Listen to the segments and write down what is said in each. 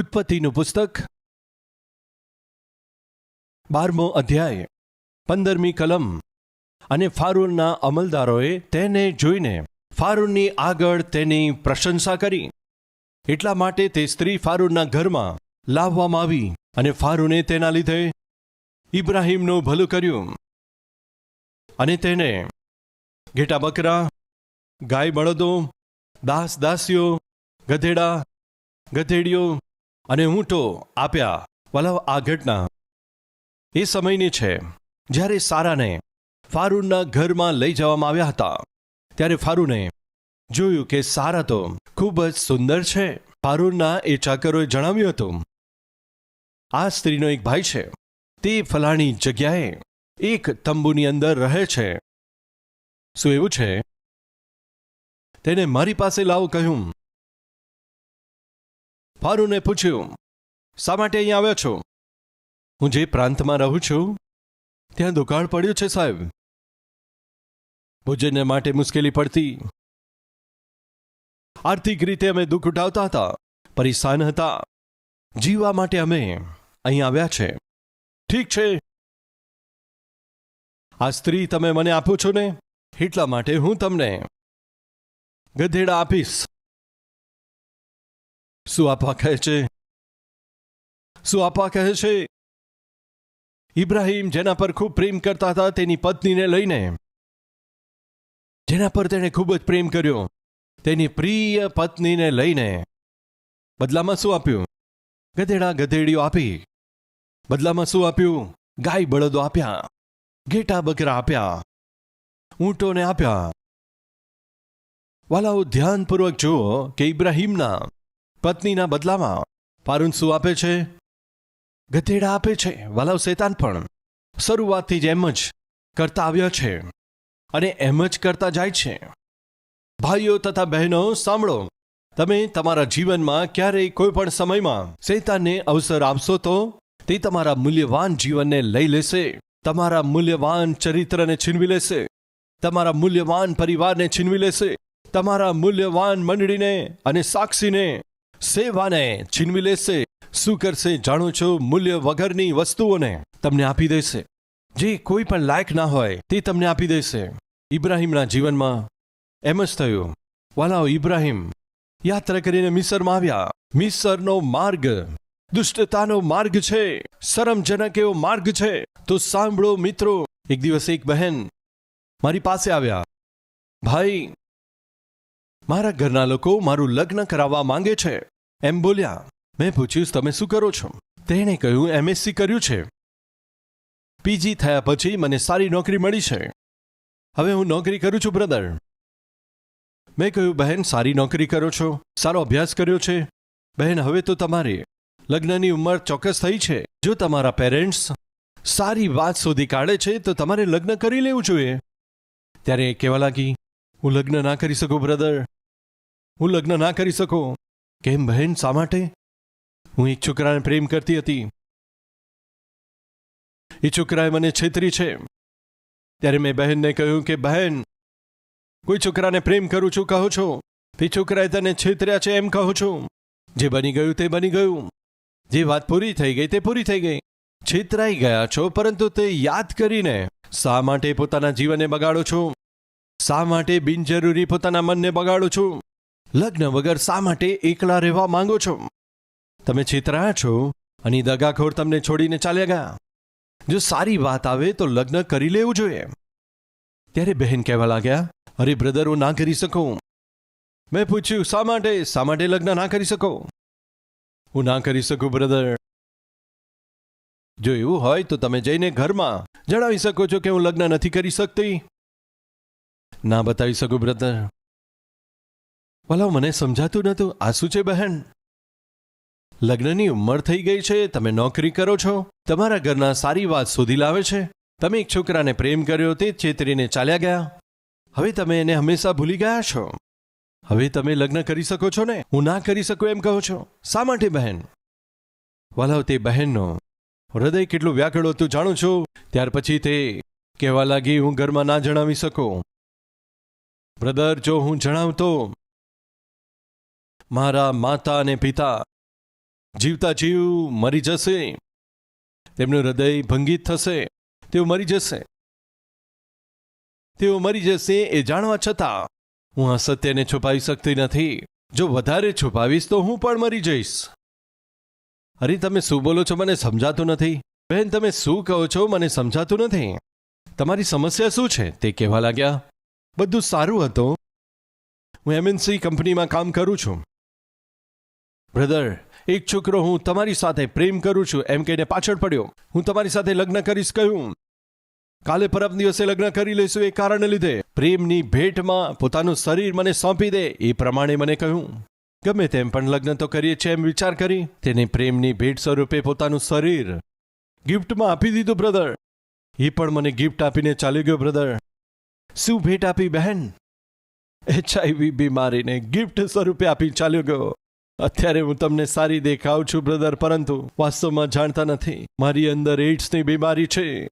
ઉત્પત્તિનું પુસ્તક બારમો અધ્યાય, પંદરમી કલમ. અને ફારૂનના અમલદારોએ તેને જોઈને ફારૂનની આગળ તેની પ્રશંસા કરી. એટલા માટે તે સ્ત્રી ફારૂનના ઘરમાં લાવવામાં આવી અને ફારૂને તેના લીધે ઇબ્રાહીમનું ભલું કર્યું. અને તેને ઘેટા બકરા, ગાય બળદો, દાસ દાસીઓ, ગધેડા, ગધેડીઓ અને ઊંટો આપ્યા વલવ આ ઘટના. એ સમયની છે, જ્યારે સારાને ફારૂનના ઘરમાં લઈ જવામાં આવ્યા હતા, ત્યારે ફારૂને જોયું કે સારા તો ખૂબ જ સુંદર છે. ફારૂનના એ ચાકરોએ જણાવ્યું હતું, આ સ્ત્રીનો એક ભાઈ છે. તે ફલાણી જગ્યાએ એક તંબુની અંદર રહે છે. શું એવું છે? તેને મારી પાસે લાવો કહ્યું. ફારૂને પૂછ્યું, શા માટે અહીં આવ્યો છો? હું જે પ્રાંતમાં રહું છું, ત્યાં દુકાળ પડ્યું છે, સાહેબ. ભોજનને માટે મુશ્કેલી પડતી. આર્થિક રીતે અમે દુઃખ ઉઠાવતા હતા, પરેશાન હતા. જીવવા માટે અમે અહીં આવ્યા છે. ઠીક છે. આ સ્ત્રી તમે મને આપો છો ને? એટલા માટે હું તમને ગધેડા આપીશ. શું આપવા કહે છે શું આપવા કહે છે ઇબ્રાહીમ જેના પર ખૂબ પ્રેમ કરતા હતા તેની પત્નીને લઈને જેના પર તેણે ખૂબ જ પ્રેમ કર્યો તેની પ્રિય પત્નીને લઈને બદલામાં શું આપ્યું ગધેડા ગધેડીઓ આપી બદલામાં શું આપ્યું ગાય બળદો આપ્યા ઘેટા બકરા આપ્યા ઊંટોને આપ્યા વાલાઓ ધ્યાનપૂર્વક જુઓ કે ઇબ્રાહીમના પત્નીના બદલામાં પારુન શું આપે છે? ગધેડા આપે છે, વાલાવ શેતાન પણ. શરૂઆતથી જ એમ જ કરતા આવ્યા છે અને એમ જ કરતા જાય છે. ભાઈઓ તથા બહેનો, સાંભળો. તમે તમારા જીવનમાં ક્યારેય કોઈ પણ સમયમાં શેતાનને અવસર આપશો તો તે તમારા મૂલ્યવાન જીવનને લઈ લેશે. તમારા મૂલ્યવાન ચરિત્રને છીનવી લેશે. તમારા મૂલ્યવાન પરિવારને છીનવી લેશે. તમારા મૂલ્યવાન મંડળીને અને સાક્ષીને સેવાને છીનવી લેશે. શું કરશે જાણો છો? મૂલ્ય વગરની વસ્તુઓને તમને આપી દેશે. જે કોઈ પણ લાયક ના હોય તે તમને આપી દેશે. ઇબ્રાહીમના જીવનમાં એમ જ થયું. વાલાઓ ઇબ્રાહિમ, યાત્રા કરીને મિસરમાં આવ્યા. મિસરનો માર્ગ દુષ્ટતાનો માર્ગ છે. શરમજનક એવો માર્ગ છે. તો સાંભળો મિત્રો, એક દિવસ એક બહેન મારી પાસે આવ્યા. ભાઈ મારા ઘરના લોકો મારું લગ્ન કરાવવા માંગે છે. એમ બોલ્યા, મેં પૂછ્યું, તમે શું કરો છો? તેણે કહ્યું, એમએસસી કર્યું છે. પીજી થયા પછી મને સારી નોકરી મળી છે. હવે હું નોકરી કરું છું, બ્રધર. મેં કહ્યું, બહેન, સારી નોકરી કરો છો. સારો અભ્યાસ કર્યો છે. બહેન, હવે તો તમારે લગ્નની ઉંમર ચોક્કસ થઈ છે. જો તમારા પેરેન્ટ્સ સારી વાત શોધી કાઢે છે, તો તમારે લગ્ન કરી લેવું જોઈએ. ત્યારે એ કહેવા લાગી, હું લગ્ન ના કરી શકું, બ્રધર. હું લગ્ન ના કરી શકું? કેમ બહેન, શા માટે? હું એક છોકરાને પ્રેમ કરતી હતી. એ છોકરાએ મને છેતરી છે. ત્યારે મેં બહેનને કહ્યું કે, બહેન, કોઈ છોકરાને પ્રેમ કરું છું, કહો છો. તે છોકરાએ તને છેતર્યા છે એમ કહો છો. જે બની ગયું તે બની ગયું. જે વાત પૂરી થઈ ગઈ તે પૂરી થઈ ગઈ. છેતરાઈ ગયા છો, પરંતુ તે યાદ કરીને શા માટે પોતાના જીવનને બગાડો છો? શા માટે બિનજરૂરી પોતાના મનને બગાડો છો? લગ્ન વગર શા માટે એકલા રહેવા માંગો છો? તમે છેતરાયા છો અને દગાખોર તમને છોડીને ચાલ્યા ગયા. જો સારી વાત આવે તો લગ્ન કરી લેવું જોઈએ. ત્યારે બહેન કહેવા લાગ્યા, અરે બ્રધર હું ના કરી શકું. મેં પૂછ્યું, શા માટે? શા માટે લગ્ન ના કરી શકો? હું ના કરી શકું બ્રધર જો એવું હોય તો તમે જઈને ઘરમાં જણાવી શકો છો કે હું લગ્ન નથી કરી શકતી. ના બતાવી શકું બ્રધર ભલા મને સમજાતું નહોતું આ શું છે બહેન? લગ્નની ઉંમર થઈ ગઈ છે, તમે નોકરી કરો છો. તમારા ઘરના સારી વાત શોધી લાવે છે. તમે એક છોકરાને પ્રેમ કર્યો, તે છેતરીને ચાલ્યા ગયા. હવે તમે એને હંમેશા ભૂલી ગયા છો. હવે તમે લગ્ન કરી શકો છો ને? હું ના કરી શકું એમ કહો છો. શા માટે બહેન? વલાવ તે બહેનનો હૃદય કેટલું વ્યાકળો હતું જાણું છું. ત્યાર પછી તે કહેવા લાગી, હું ઘરમાં ના જણાવી શકું. બ્રધર, જો હું જણાવતો મારા માતા અને પિતા જીવતા જીવ મરી જશે. તેમનું હૃદય ભંગિત થશે. તેઓ મરી જશે. તેઓ મરી જશે એ જાણવા છતાં હું આ સત્યને છુપાવી શકતી નથી. જો વધારે છુપાવીશ તો હું પણ મરી જઈશ. અરે, તમે શું બોલો છો? મને સમજાતું નથી. બહેન તમે શું કહો છો? મને સમજાતું નથી. તમારી સમસ્યા શું છે? તે કહેવા લાગ્યા. બધું સારું હતું. હું એમએનસી કંપનીમાં કામ કરું છું. બ્રધર એક છોકરો હું તમારી સાથે પ્રેમ કરું છું, એમ કહીને પાછળ પડ્યો. હું તમારી સાથે લગ્ન કરીશ કહ્યું. કાલે પરમ દિવસે લગ્ન કરી લઈશું એ કારણે લીધે. પ્રેમની ભેટમાં પોતાનું શરીર મને સોંપી દે, એ પ્રમાણે મને કહ્યું. ગમે તેમ પણ લગ્ન તો કરીએ છીએ એમ વિચાર કરી, તેને પ્રેમની ભેટ સ્વરૂપે પોતાનું શરીર ગિફ્ટમાં આપી દીધું બ્રધર એ પણ મને ગિફ્ટ આપીને ચાલી ગયો બ્રધર શું ભેટ આપી, બહેન? એચઆઈવી બીમારીને ગિફ્ટ સ્વરૂપે આપી ચાલ્યો ગયો. અત્યારે હું તમને સારી દેખાઉં છું, બ્રધર, પરંતુ વાસ્તવમાં જાણતા નથી. મારી અંદર એઇડ્સની બીમારી છે.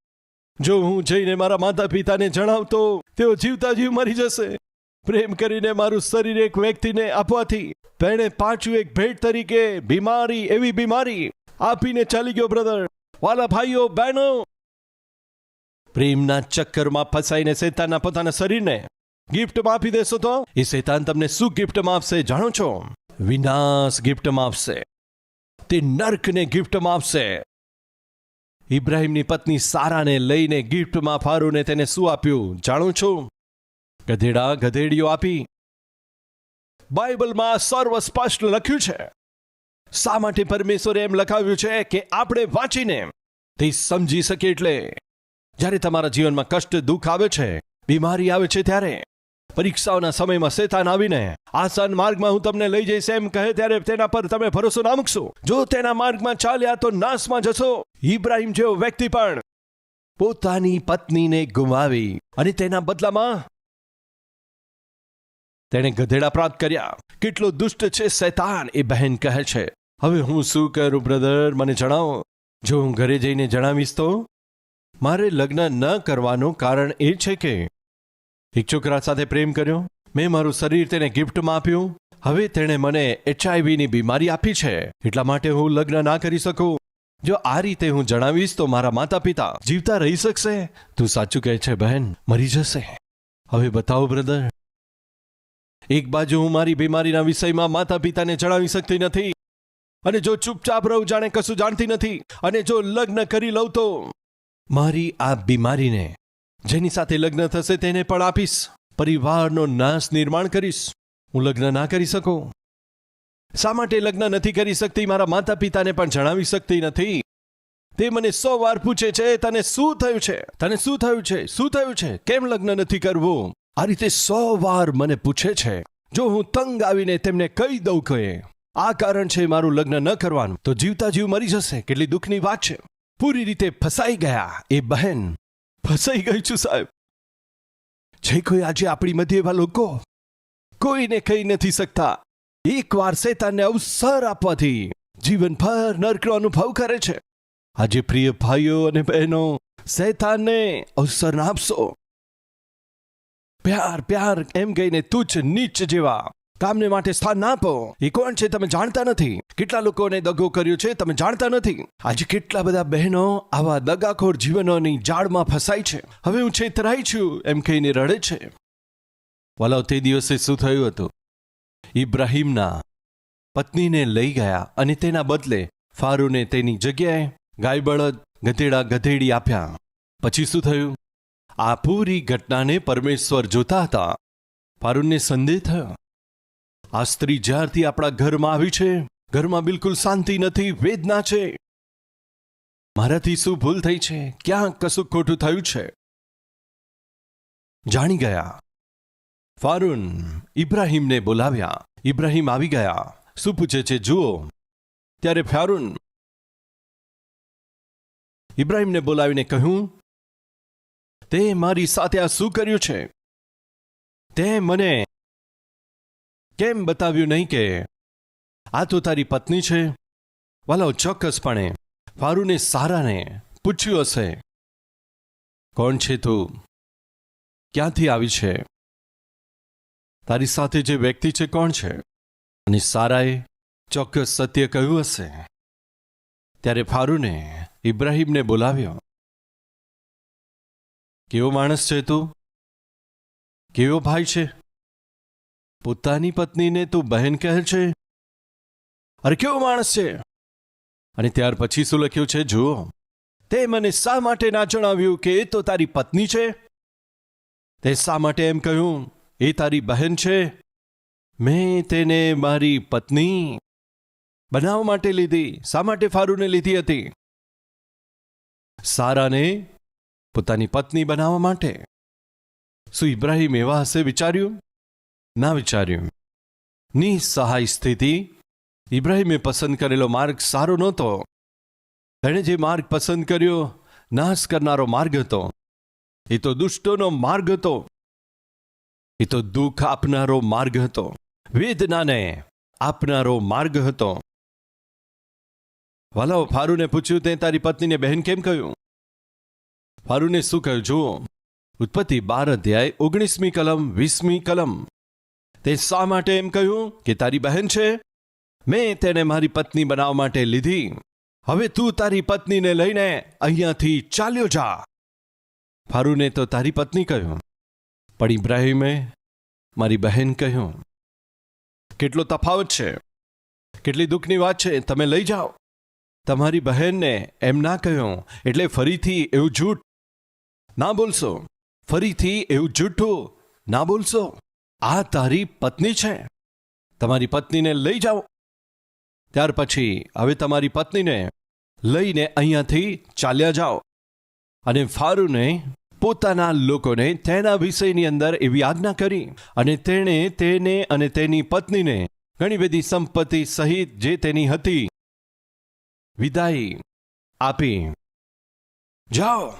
જો હું જઈને મારા માતા પિતાને જણાવતો તેઓ જીવતા જીવ મરી જશે. પ્રેમ કરીને મારું શરીર એક વ્યક્તિને આપવાથી તેણે પાછું એક ભેટ તરીકે બીમારી, એવી બીમારી આપીને ચાલી ગયો, બ્રધર. વાલા ભાઈઓ, બહેનો! પ્રેમના ચક્કરમાં ફસાઈને શેતાનના પોતાના શરીરને ગિફ્ટમાં આપી દેશો તો? એ શેતાન તમને શું ગિફ્ટમાં આપશે, જાણો છો? વિનાશ ગિફ્ટમાં આપશે તે નર્કને ગિફ્ટમાં આપશે ઇબ્રાહીમની પત્ની સારાને લઈને ગિફ્ટમાં ફારૂને તેને શું આપ્યું? જાણું છું? ગધેડા ગધેડીઓ આપી. બાઇબલમાં સર્વ સ્પષ્ટ લખ્યું છે. શા માટે પરમેશ્વરે એમ લખાવ્યું છે કે આપણે વાંચીને તે સમજી શકીએ એટલે? જ્યારે તમારા જીવનમાં કષ્ટ, દુઃખ આવે છે, બીમારી આવે છે ત્યારે પરીક્ષાઓના સમયમાં શેતાન આવીને આસાન માર્ગમાં હું તમને લઈ જઈશ એમ કહે ત્યારે તેના પર તમે ભરોસો ના મૂકશો. જો તેના માર્ગમાં ચાલ્યા તો નાશમાં જશો. ઇબ્રાહિમ જેવો વ્યક્તિ પણ પોતાની પત્નીને ગુમાવી અને તેના બદલામાં તેણે ગધેડા પ્રાપ્ત કર્યા. કેટલો દુષ્ટ છે શૈતાન એ બહેન કહે છે. હવે હું શું કરું, બ્રધર? મને જણાવો. જો હું ઘરે જઈને જણાવીશ તો? મારે લગ્ન ન કરવાનું કારણ એ છે કે એક છોકરા સાથે પ્રેમ કર્યો. મેં મારું શરીર તેને ગિફ્ટમાં આપ્યું. હવે તેણે મને એચઆઈવીની બીમારી આપી છે. એટલા માટે હું લગ્ન ના કરી શકું. જો આ રીતે હું જણાવીશ તો મારા માતા પિતા જીવતા રહી શકશે. તું સાચું કહે છે બહેન, મરી જશે. હવે બતાવો બ્રધર. એક બાજુ હું મારી બીમારીના વિષયમાં માતા પિતાને જણાવી શકતી નથી. અને જો ચૂપચાપ રહું જાણે કશું જાણતી નથી. અને જો લગ્ન કરી લઉં તો મારી આ બીમારીને જેની સાથે લગ્ન થશે તેને પણ આપીશ. પરિવારનો નાશ નિર્માણ કરીશ. હું લગ્ન ના કરી શકું. શા માટે લગ્ન નથી કરી શકતી? મારા માતા પિતાને પણ જણાવી શકતી નથી. તે મને સો વાર પૂછે છે, તને શું થયું છે? તને શું થયું છે? શું થયું છે? કેમ લગ્ન નથી કરવું? આ રીતે સો વાર મને પૂછે છે. જો હું તંગ આવીને તેમને કહી દઉં કે, આ કારણ છે મારું લગ્ન ન કરવાનું, તો જીવતા જીવ મરી જશે. કેટલી દુઃખની વાત છે. પૂરી રીતે ફસાઈ ગયા એ બહેન. ફસાઈ ગઈ છું સાહેબ. જે કોઈ આજે આપણી મધ્ય એવા લોકો કોઈને કહી નથી શકતા. એકવાર શેતાનને અવસર આપવાથી જીવનભર નરકનો અનુભવ કરે છે. આજે પ્રિય ભાઈઓ અને બહેનો, શેતાનને અવસર ના આપશો. પ્યાર પ્યાર, એમ કહીને તુચ્છ, નીચ જેવા કામને માટે સ્થાન ના આપો. એ કોણ છે તમે જાણતા નથી. કેટલા લોકોને દગો કર્યો છે તમે જાણતા નથી. આજે કેટલા બધા બહેનો આવા દગાખોર જીવનોની જાળમાં ફસાય છે. હવે હું છેતરાઈ છું એમ કહીને રડે છે. વલાવ તે દિવસે શું થયું હતું? ઇબ્રાહીમના પત્નીને લઈ ગયા અને તેના બદલે ફારૂને તેની જગ્યાએ ગાય બળદ ગધેડા ગધેડી આપ્યા. પછી શું થયું? આ પૂરી ઘટનાને પરમેશ્વર જોતા હતા. ફારૂનને સંદેહ થયો. આ સ્ત્રી જ્યારથી આપણા ઘરમાં આવી છે, ઘરમાં બિલકુલ શાંતિ નથી, વેદના છે. મારાથી શું ભૂલ થઈ છે, ક્યાં કશું ખોટું થયું છે? જાણી ગયા. ફારૂન ઇબ્રાહીમને બોલાવ્યા. ઇબ્રાહીમ આવી ગયા. શું પૂછે છે, જુઓ. ત્યારે ફારૂન ઇબ્રાહીમને બોલાવીને કહ્યું, તે મારી સાથે આ શું કર્યું છે? તે મને કેમ બતાવ્યું નહીં કે આ તો તારી પત્ની છે? વાલો ચોક્કસપણે. ફારૂને સારાને પૂછ્યું હશે. કોણ છે તું? ક્યાંથી આવી છે? તારી સાથે જે વ્યક્તિ છે, કોણ છે? અને સારાએ ચોક્કસ સત્ય કહ્યું હશે. ત્યારે ફારૂને ઇબ્રાહીમને બોલાવ્યો. કેવો માણસ છે તું? કેવો ભાઈ છે? પોતાની પત્નીને તું બહેન કહે છે? અરે, કેવો માણસ છે? અને ત્યાર પછી શું લખ્યું છે? જુઓ. તે મને શા માટે ના જણાવ્યું કે એ તો તારી પત્ની છે? તે શા માટે એમ કહ્યું? એ તારી બહેન છે? મેં તેને મારી પત્ની બનાવવા માટે લીધી. શા માટે ફારૂને લીધી હતી? સારાને પોતાની પત્ની બનાવવા માટે. શું ઇબ્રાહિમ એવા હશે વિચાર્યું? ના વિચાર્યું નિસહાય સ્થિતિ. ઇબ્રાહિમે પસંદ કરેલો માર્ગ સારો નહોતો. તેણે જે માર્ગ પસંદ કર્યો, નાશ કરનારો માર્ગ હતો. એ તો દુષ્ટોનો માર્ગ હતો. એ તો દુઃખ આપનારો માર્ગ હતો. વેદનાને આપનારો માર્ગ હતો. વાલાઓ, ફારૂને પૂછ્યું, તે તારી પત્નીને બહેન કેમ કહ્યું? ફારૂને શું કહ્યું? જુઓ, ઉત્પત્તિ બાર અધ્યાય, ઓગણીસમી કલમ, વીસમી કલમ. તે શા માટે એમ કહ્યું કે તારી બહેન છે? મેં તેને મારી પત્ની બનાવવા માટે લીધી. હવે તું તારી પત્નીને લઈને અહીંયાથી ચાલ્યો જા. ફારૂને તો તારી પત્ની કહ્યું. પણ ઇબ્રાહીમે મારી બહેન કહ્યું, કેટલો તફાવત છે? કેટલી દુઃખની વાત છે? તમે લઈ જાઓ. તમારી બહેનને એમ ના કહ્યું, એટલે ફરીથી એવું જૂઠ. ના બોલશો. ફરીથી એવું જૂઠું. ના બોલશો. આ તારી પત્ની છે. તમારી પત્નીને લઈ જાઓ. ત્યાર પછી હવે તમારી પત્નીને લઈને અહીંયાથી ચાલ્યા જાઓ. અને ફારૂને પોતાના લોકોને તેના વિષયની અંદર એવી આજ્ઞા કરી અને તેણે તેને અને તેની પત્નીને ઘણી બધી સંપત્તિ સહિત જે તેની હતી, વિદાય આપી. જાઓ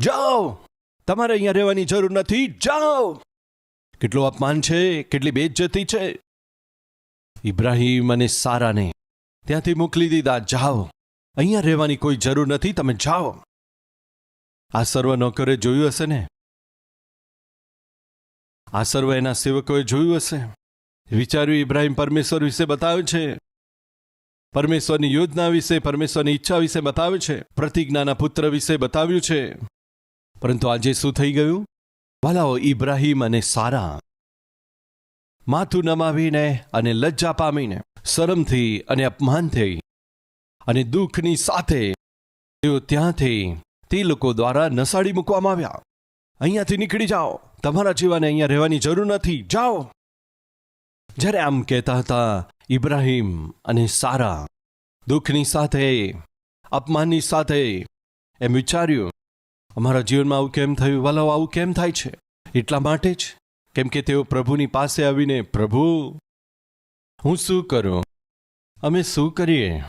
જાઓ, તમારે અહીંયા રહેવાની જરૂર નથી. જાઓ. કેટલું અપમાન છે, કેટલી બેઇજ્જતી છે? ઇબ્રાહીમ અને સારાને ત્યાંથી મોકલી દીધા, જાઓ, અહીંયા રહેવાની કોઈ જરૂર નથી, તમે જાઓ. આ સર્વ નોકરે જોયું હશે ને? આ સર્વ એના સેવકોએ જોયું હશે? વિચાર્યું ઇબ્રાહીમ પરમેશ્વર વિશે બતાવ્યું છે? પરમેશ્વરની યોજના વિશે, પરમેશ્વરની ઈચ્છા વિશે બતાવ્યું છે? પ્રતિજ્ઞાના પુત્ર વિશે બતાવ્યું છે? પરંતુ આજે શું થઈ ગયું? વાલાઓ ઇબ્રાહીમ અને સારા. માથું નમાવીને અને લજ્જા પામીને શરમથી અને અપમાનથી અને દુઃખની સાથે તેઓ ત્યાંથી તે લોકો દ્વારા નસાડી મૂકવામાં આવ્યા. અહીંયાથી નીકળી જાઓ. તમારા જીવાને અહીંયા રહેવાની જરૂર નથી. જાઓ. જ્યારે આમ કહેતા હતા, ઇબ્રાહીમ અને સારા દુઃખની સાથે, અપમાનની સાથે એમ વિચાર્યું અમારા જીવનમાં આવું કેમ થયું? વાલાઓ, આવું કેમ થાય છે? એટલા માટે જ. કેમ કે તેઓ પ્રભુની પાસે આવીને, પ્રભુ, હું શું કરું? અમે શું કરીએ?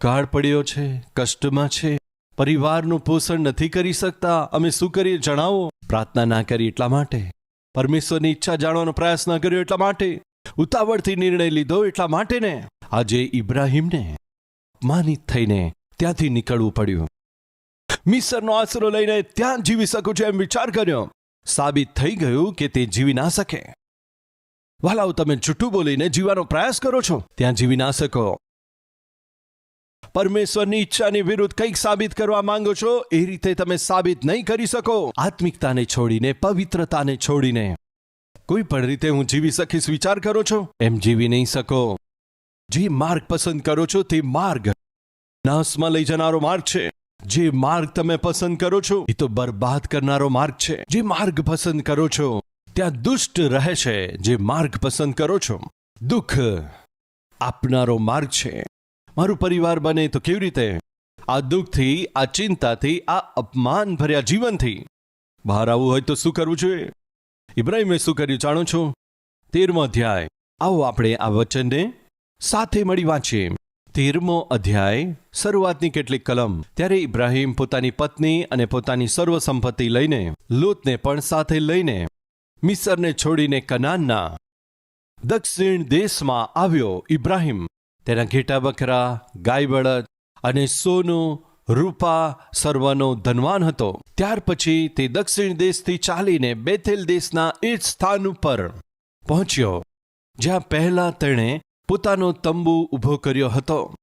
કાળ પડ્યો છે, કષ્ટમાં છે, પરિવારનું પોષણ નથી કરી શકતા. અમે શું કરીએ? જણાવો. પ્રાર્થના ના કરી એટલા માટે. પરમેશ્વરની ઈચ્છા જાણવાનો પ્રયાસ ના કર્યો એટલા માટે. ઉતાવળથી નિર્ણય લીધો એટલા માટે ને. આજે ઇબ્રાહીમને અપમાનિત થઈને ત્યાંથી નીકળવું પડ્યું. મિસરનો આશરો લઈને ત્યાં જીવી શકું છું એમ વિચાર કર્યો. સાબિત થઈ ગયું કે તે જીવી ના શકે. વાલાઓ, તમે જૂઠું બોલીને જીવવાનો પ્રયાસ કરો છો. ત્યાં જીવી ના શકો. પરમેશ્વરની ઈચ્છાની વિરુદ્ધ કંઈક સાબિત કરવા માંગો છો, એ રીતે તમે સાબિત નહીં કરી શકો. આત્મિકતાને છોડીને, પવિત્રતાને છોડીને. કોઈ પણ રીતે હું જીવી શકીશ વિચાર કરો છો. એમ જીવી નહીં શકો. જે માર્ગ પસંદ કરો છો, તે માર્ગ. નાશમાં લઈ જનારો માર્ગ છે. જે માર્ગ તમે પસંદ કરો છો, એ તો બરબાદ કરનારો માર્ગ છે. જે માર્ગ પસંદ કરો છો, ત્યાં દુષ્ટ રહે છે. જે માર્ગ પસંદ કરો છો, દુઃખ આપનારો માર્ગ છે. મારું પરિવાર બને તો કેવી રીતે? આ દુઃખથી, આ ચિંતાથી, આ અપમાન ભર્યા જીવનથી. બહાર આવવું હોય તો શું કરવું જોઈએ? ઇબ્રાહિમે શું કર્યું જાણો છો? તેરમો અધ્યાય. આવો આપણે આ વચનને સાથે મળી વાંચીએ. તેરમો અધ્યાય, શરૂઆતની કેટલીક કલમ. ત્યારે ઇબ્રાહિમ પોતાની પત્ની અને પોતાની સર્વ સંપત્તિ લઈને, લોતને પણ સાથે લઈને, મિસરને છોડીને કનાનના દક્ષિણ દેશમાં આવ્યો ઇબ્રાહિમ. તેના ઘેટા બકરા, ગાય બળદ અને સોનું રૂપા સર્વનો ધનવાન હતો. ત્યાર પછી તે દક્ષિણ દેશથી ચાલીને બેથેલ દેશના એ સ્થાન ઉપર પહોંચ્યો, જ્યાં પહેલા તેણે પોતાનો તંબુ ઊભો કર્યો હતો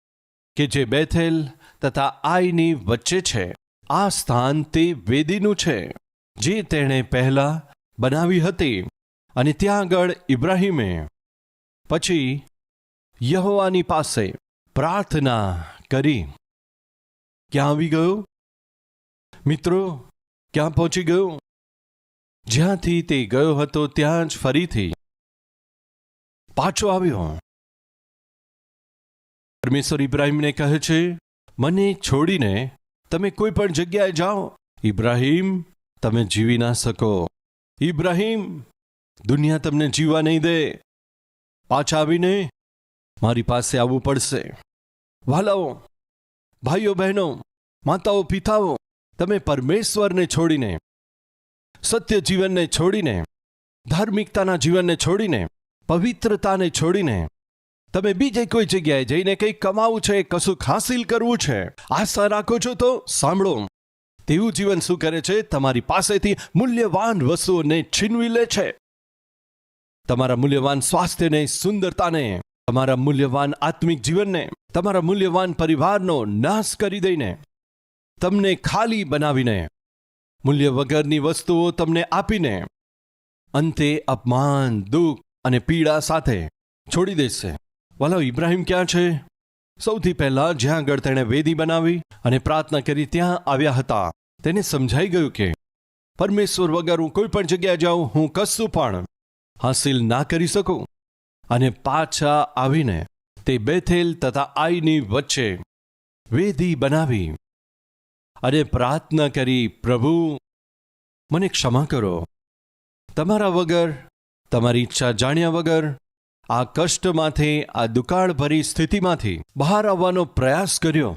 કે જે બેથેલ તથા આઈની વચ્ચે છે. આ સ્થાન તે વેદીનું છે, જે તેણે પહેલા બનાવી હતી અને ત્યાં આગળ ઇબ્રાહીમે. પછી યહોવાની પાસે પ્રાર્થના કરી. ક્યાં આવી ગયો? મિત્રો, ક્યાં પહોંચી ગયો? જ્યાંથી તે ગયો હતો ત્યાં જ ફરીથી પાછો આવ્યો. પરમેશ્વર ઇબ્રાહીમને કહે છે, મને છોડીને તમે કોઈ પણ જગ્યાએ જાઓ, ઇબ્રાહીમ, તમે જીવી ના શકો. ઇબ્રાહીમ, દુનિયા તમને જીવવા નહીં દે. પાછા આવીને મારી પાસે આવવું પડશે. વાલાઓ, ભાઈઓ, બહેનો, માતાઓ, પિતાઓ, તમે પરમેશ્વરને છોડીને, સત્ય જીવનને છોડીને, ધાર્મિકતાના જીવનને છોડીને, પવિત્રતાને છોડીને તમે બીજે કોઈ જગ્યાએ જઈને કંઈક કમાવું છે કશું હાસિલ કરવું છે, આશા રાખો છો તો સાંભળો. તેવું જીવન શું કરે છે? તમારી પાસેથી મૂલ્યવાન વસ્તુઓને છીનવી લે છે. તમારા મૂલ્યવાન સ્વાસ્થ્યને, સુંદરતાને, તમારા મૂલ્યવાન આત્મિક જીવનને, તમારા મૂલ્યવાન પરિવારનો નાશ કરી દઈને, તમને ખાલી બનાવીને, મૂલ્ય વગરની વસ્તુઓ તમને આપીને, અંતે અપમાન, દુઃખ અને પીડા સાથે છોડી દેશે. વાલો ઇબ્રાહિમ ક્યાં છે? સૌથી પહેલા જ્યાં આગળ તેણે વેદી બનાવી અને પ્રાર્થના કરી ત્યાં આવ્યા હતા. તેને સમજાઈ ગયું કે, પરમેશ્વર વગર હું કોઈ પણ જગ્યાએ જાઉં, હું કશું પણ હાસિલ ના કરી શકું. અને પાછા આવીને તે બેથેલ તથા આઈની વચ્ચે વેદી બનાવી અને પ્રાર્થના કરી, પ્રભુ, મને ક્ષમા કરો. તમારા વગર, તમારી ઈચ્છા જાણ્યા વગર આ કષ્ટમાંથી, આ દુકાળભરી સ્થિતિમાંથી બહાર આવવાનો પ્રયાસ કર્યો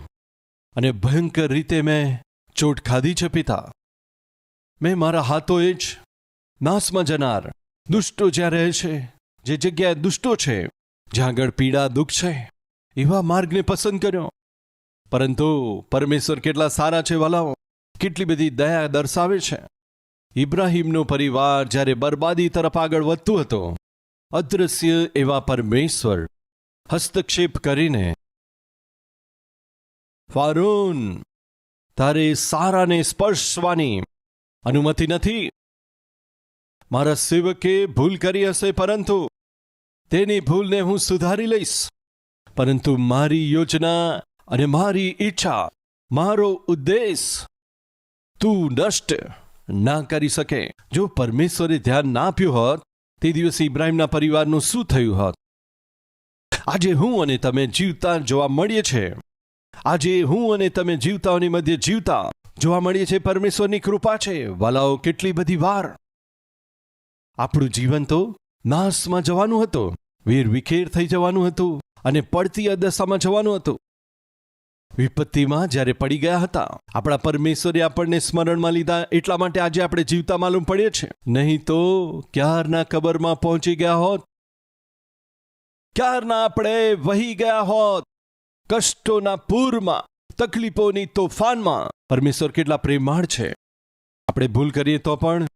અને ભયંકર રીતે મેં ચોટ ખાધી છે, પિતા. મેં મારા હાથોએ જ નાસમાં જનાર, દુષ્ટો જ્યાં રહે છે, જે જગ્યાએ દુષ્ટો છે, જ્યાં આગળ પીડા, દુઃખ છે, એવા માર્ગને પસંદ કર્યો. પરંતુ પરમેશ્વર કેટલા સારા છે, વાલાઓ. કેટલી બધી દયા દર્શાવે છે. ઇબ્રાહીમનો પરિવાર જ્યારે બરબાદી તરફ આગળ વધતું હતો અદ્રશ્ય એવા પરમેશ્વર, હસ્તક્ષેપ કરીને, ફારૂન, તારે સારાને સ્પર્શવાની અનુમતિ નથી. મારા સેવકે ભૂલ કરી હશે, પરંતુ તેની ભૂલને હું સુધારી લઈશ. પરંતુ મારી યોજના અને મારી ઈચ્છા, મારો ઉદ્દેશ તું નષ્ટ ના કરી શકે. જો પરમેશ્વરે ધ્યાન ના આપ્યું હોત તે દિવસે ઇબ્રાહીમના પરિવારનું શું થયું હોત? આજે હું અને તમે જીવતા જોવા મળીએ છે. આજે હું અને તમે જીવતાઓની મધ્ય જીવતા જોવા મળીએ છે. પરમેશ્વરની કૃપા છે. વાલાઓ, કેટલી બધી વાર આપણું જીવન તો નાશમાં જવાનું હતું. વીર વિખેર થઈ જવાનું હતું અને પડતી અદશામાં જવાનું હતું. વિપત્તિમાં જ્યારે પડી ગયા હતા, આપણા પરમેશ્વરે આપણને સ્મરણમાં લીધા એટલા માટે આજે આપણે જીવતા માલુમ પડીએ છે નહીં તો ક્યારના કબરમાં પહોંચી ગયા હોત? ક્યારના આપણે વહી ગયા હોત? કષ્ટોના પૂરમાં, તકલીફોની તોફાનમાં. પરમેશ્વર કેટલા પ્રેમાળ છે. આપણે ભૂલ કરીએ તો પણ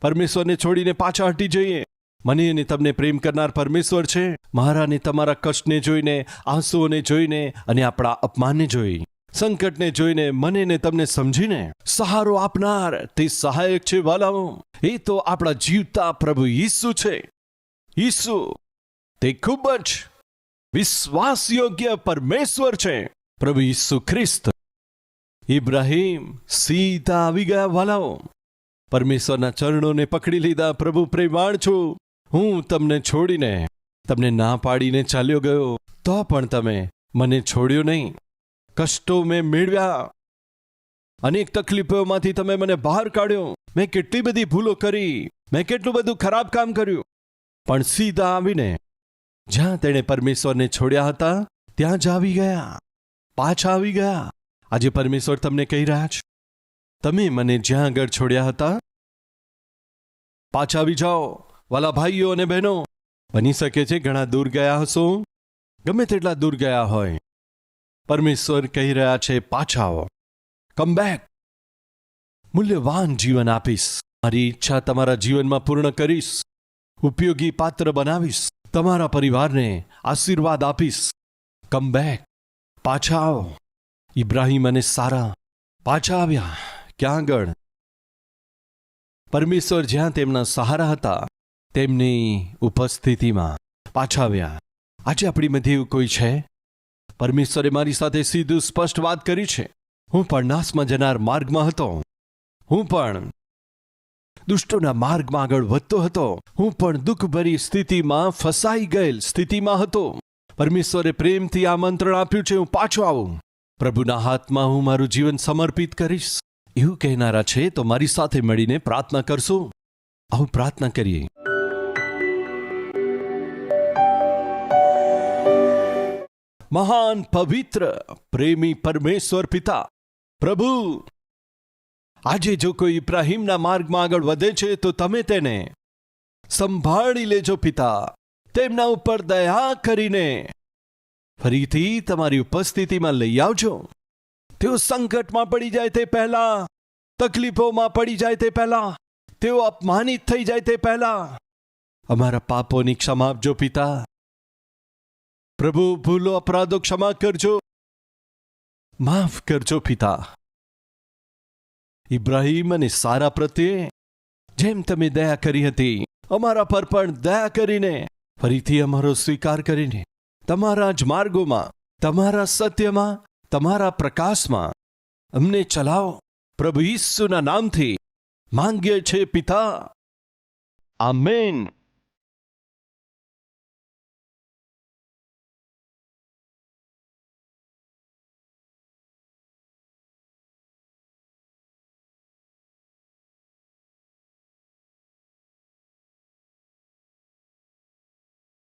પરમેશ્વરને છોડીને પાછા હટી જઈએ. મને અને તમને પ્રેમ કરનાર પરમેશ્વર છે. મારા ને તમારા કષ્ટને જોઈને, આંસુઓને જોઈને અને આપણા અપમાનને જોઈ. સંકટને જોઈને મને ને તમને સમજીને, સહારો આપનાર, તે સહાયક છે વાલાઓ. એ તો આપણા જીવતા પ્રભુ ઈસુ છે. ઈસુ, તે ખૂબ જ વિશ્વાસયોગ્ય પરમેશ્વર છે. પ્રભુ ઈસુ ખ્રિસ્ત. ઇબ્રાહીમ સીધા આવી ગયા વાલાઓ. પરમેશ્વરના ચરણોને પકડી લીધા, પ્રભુ પ્રેમાળ છું. હું તમને છોડીને, તમને ના પાડીને ચાલ્યો ગયો, તો પણ તમે મને છોડ્યો નહીં. કષ્ટો મેં મેળવ્યા. અનેક તકલીફોમાંથી તમે મને બહાર કાઢ્યો. મેં કેટલી બધી ભૂલો કરી, મેં કેટલું બધું ખરાબ કામ કર્યું. પણ સીધા આવીને, જ્યાં તેણે પરમેશ્વરને છોડ્યા હતા, ત્યાં જ આવી ગયા. પાછા આવી ગયા. આજે પરમેશ્વર તમને કહી રહ્યા છે. તમે મને જ્યાં આગળ છોડ્યા હતા, પાછા આવી જાઓ. વાલા ભાઈઓ અને બહેનો, બની શકે છે ઘણા દૂર ગયા હશો? ગમે તેટલા દૂર ગયા હોય, પરમેશ્વર કહી રહ્યા છે, પાછા આવો. કમ બેક મૂલ્યવાન જીવન આપીશ. મારી ઈચ્છા તમારા જીવનમાં પૂર્ણ કરીશ. ઉપયોગી પાત્ર બનાવીશ. તમારા પરિવારને આશીર્વાદ આપીશ. કમ બેક પાછા આવો. ઇબ્રાહિમ અને સારા પાછા આવ્યા. ક્યાં આગળ? પરમેશ્વર જ્યાં તેમના સહારા હતા તેમની ઉપસ્થિતિમાં પાછા આવ્યા. આજે આપણી મધ્ય કોઈ છે? પરમેશ્વરે મારી સાથે સીધું સ્પષ્ટ વાત કરી છે. હું પણ નાશમાં જનાર માર્ગમાં હતો. હું પણ દુષ્ટોના માર્ગમાં આગળ વધતો હતો. હું પણ દુઃખભરી સ્થિતિમાં ફસાઈ ગયેલ સ્થિતિમાં હતો. પરમેશ્વરે પ્રેમથી આમંત્રણ આપ્યું છે, હું પાછો આવું. પ્રભુના હાથમાં હું મારું જીવન સમર્પિત કરીશ. એવું કહેનારા છે, તો મારી સાથે મળીને પ્રાર્થના કરશો. આવું પ્રાર્થના કરીએ. મહાન પવિત્ર, પ્રેમી પરમેશ્વર પિતા, પ્રભુ. આજે જો કોઈ ઇબ્રાહિમના માર્ગમાં આગળ વધે છે, તો તમે તેને સંભાળી લેજો પિતા. તેમના ઉપર દયા કરીને. ફરીથી તમારી ઉપસ્થિતિમાં લઈ આવજો. તેઓ સંકટમાં પડી જાય તે પહેલા, તકલીફોમાં પડી જાય તે પહેલા, તેઓ અપમાનિત થઈ જાય તે પહેલા. અમારા પાપોની ક્ષમા આપજો પિતા. પ્રભુ, ભૂલો, અપરાધો ક્ષમા કરજો. માફ કરજો પિતા. ઇબ્રાહિમ અને સારા પ્રત્યે જેમ તમે દયા કરી હતી, અમારા પર પણ દયા કરીને, ફરીથી અમારો સ્વીકાર કરીને, તમારા જ માર્ગોમાં, તમારા સત્યમાં, તમારા પ્રકાશમાં, અમને ચલાવો. પ્રભુ ઈસુના નામથી માંગ્ય છે પિતા. આમેન.